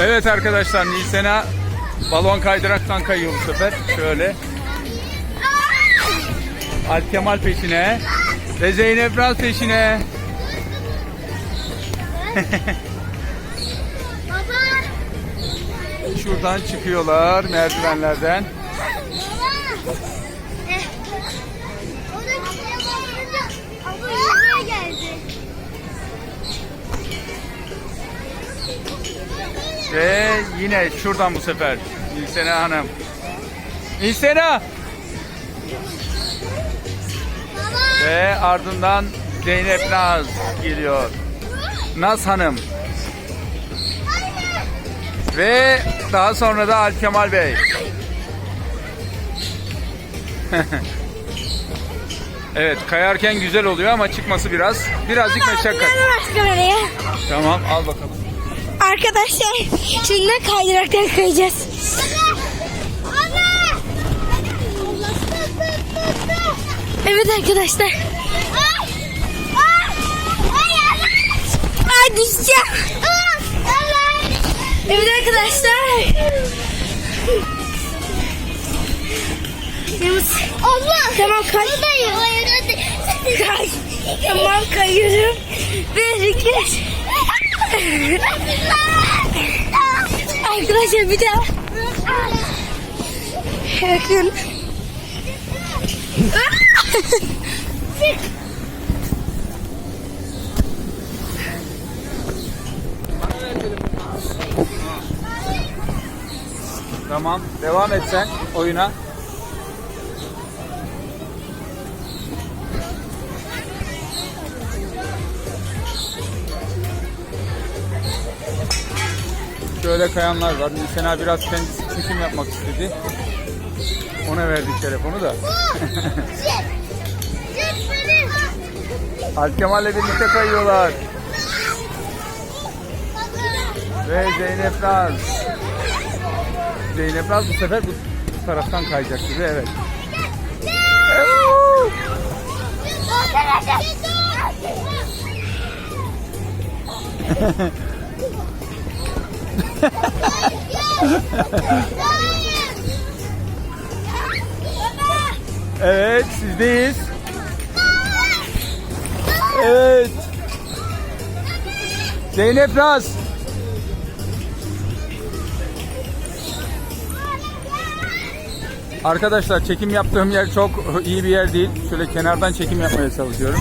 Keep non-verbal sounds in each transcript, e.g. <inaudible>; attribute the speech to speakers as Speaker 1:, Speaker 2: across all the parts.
Speaker 1: Evet arkadaşlar Nisan'a balon kaydıraktan kayıyor bu sefer. Şöyle. Alp Kemal peşine. Ve Zeynep Naz peşine. <laughs> Şuradan çıkıyorlar merdivenlerden. Ve yine şuradan bu sefer. Nilsena Hanım. Nilsena! Ve ardından Zeynep Naz geliyor. Naz Hanım. Ve daha sonra da Alp Kemal Bey. <laughs> evet kayarken güzel oluyor ama çıkması biraz birazcık meşakkat. Tamam al bakalım.
Speaker 2: Arkadaşlar şimdi kaydıraktan kayacağız. Evet arkadaşlar.
Speaker 3: Ay.
Speaker 2: Düşeceğim. Evet arkadaşlar.
Speaker 3: Allah.
Speaker 2: tamam kay. Kay. Tamam kayıyorum. Bir iki. Arkadaşlar bir daha. Bakın.
Speaker 1: Tamam devam et sen oyuna. Şöyle kayanlar var. Sena biraz kendisi çekim yapmak istedi. Ona verdik telefonu da.
Speaker 3: Git. Git beni.
Speaker 1: Alp Kemal'le birlikte kayıyorlar. Ve Zeynep Naz. Zeynep Naz bu sefer bu taraftan kayacak gibi evet. <laughs> Evet sizdeyiz. Evet. Zeynep Naz. Arkadaşlar çekim yaptığım yer çok iyi bir yer değil. Şöyle kenardan çekim yapmaya çalışıyorum.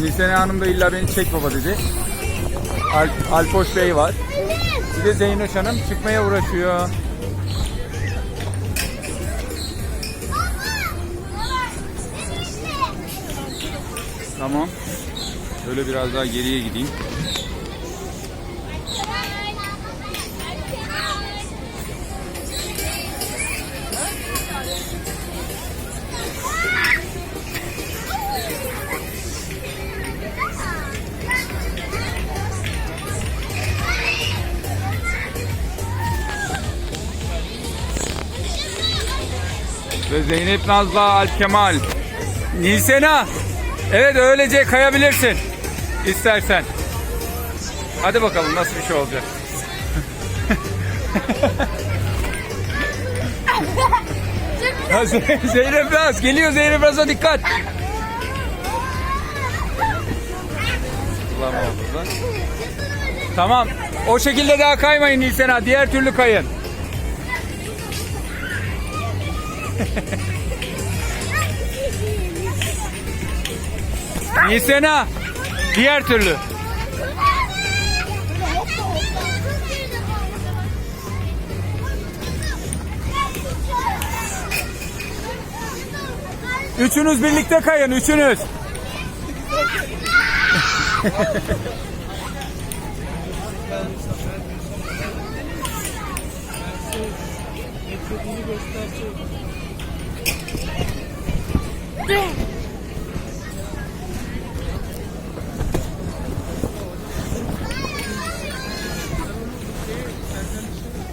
Speaker 1: Nilsene Hanım da illa beni çek baba dedi. Alp, Alpoş Bey var. Bir de Zeynoş Hanım çıkmaya uğraşıyor. Tamam. Böyle biraz daha geriye gideyim. Ve Zeynep Naz'la Alp Kemal. Nilsena. Evet öylece kayabilirsin. İstersen. Hadi bakalım nasıl bir şey olacak. <laughs> Ze- Zeynep Naz geliyor Zeynep Naz'a dikkat. Ulan oldu lan. Tamam. O şekilde daha kaymayın Nilsena. Diğer türlü kayın. Nilsena. Diğer türlü. Üçünüz birlikte kayın. Üçünüz. <laughs>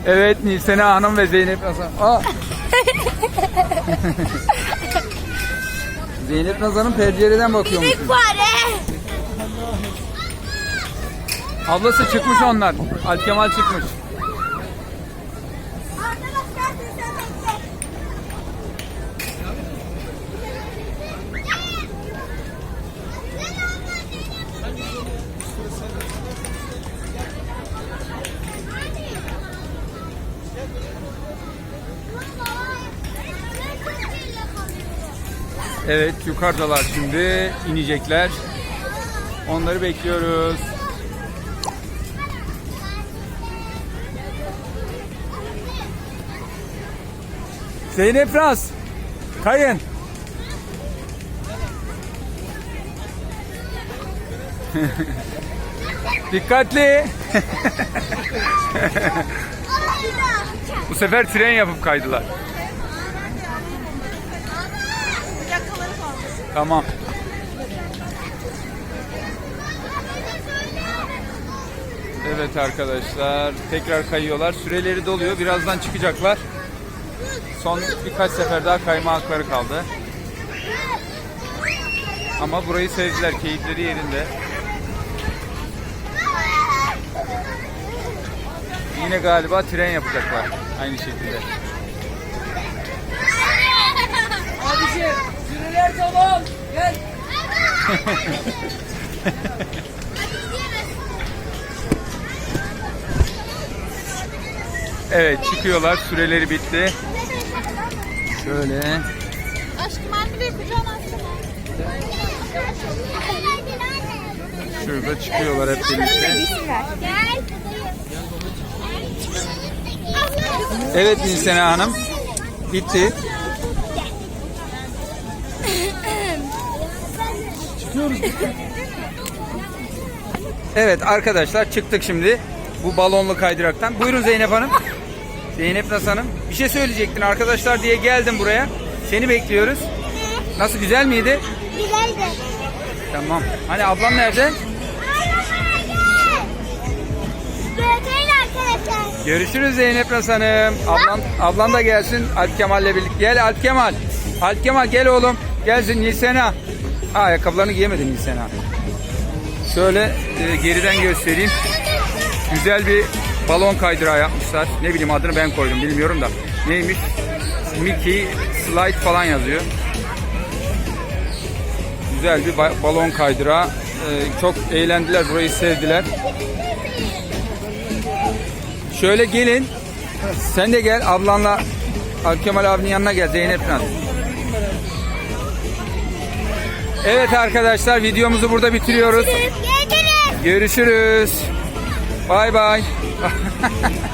Speaker 1: Evet Nilsena Hanım ve Zeynep Nazan. Aa. <laughs> Zeynep Nazan'ın pencereden bakıyormuş.
Speaker 2: Fare.
Speaker 1: Ablası çıkmış onlar. Alp Kemal çıkmış. Evet yukarıdalar şimdi inecekler. Onları bekliyoruz. Zeynep Raz. Kayın. <laughs> Dikkatli. <laughs> Bu sefer tren yapıp kaydılar. Tamam. Evet arkadaşlar tekrar kayıyorlar. Süreleri doluyor. Birazdan çıkacaklar. Son birkaç sefer daha kayma hakları kaldı. Ama burayı sevdiler. Keyifleri yerinde. Yine galiba tren yapacaklar. Aynı şekilde.
Speaker 4: Abiciğim, sürüler tamam. Gel. <laughs>
Speaker 1: Evet çıkıyorlar. Süreleri bitti. Şöyle.
Speaker 3: Aşkım anne de kucağına.
Speaker 1: Şurada çıkıyorlar hep birlikte.
Speaker 3: Gel.
Speaker 1: Evet Ninsena Hanım. Bitti. Evet arkadaşlar çıktık şimdi bu balonlu kaydıraktan. Buyurun Zeynep Hanım. Zeynep Nas Hanım. Bir şey söyleyecektin arkadaşlar diye geldim buraya. Seni bekliyoruz. Nasıl güzel miydi?
Speaker 3: Güzeldi.
Speaker 1: Tamam. Hani ablam nerede?
Speaker 3: Görüşürüz arkadaşlar.
Speaker 1: Görüşürüz Zeynep Nas Hanım. Ablan, ablan da gelsin Alp Kemal'le birlikte. Gel Alp Kemal. Alp Kemal gel oğlum. Gelsin Nilsena. Ha, ayakkabılarını giyemedin Nilsena. Şöyle e, geriden göstereyim. Güzel bir balon kaydırağı yapmışlar. Ne bileyim adını ben koydum bilmiyorum da. Neymiş? Mickey Slide falan yazıyor. Güzel bir ba- balon kaydırağı. E, çok eğlendiler. Burayı sevdiler. Şöyle gelin. Sen de gel ablanla Alp Kemal abinin yanına gel Zeynep Naz. Evet arkadaşlar videomuzu burada bitiriyoruz.
Speaker 3: Görüşürüz.
Speaker 1: Görüşürüz. Bay bay. <laughs>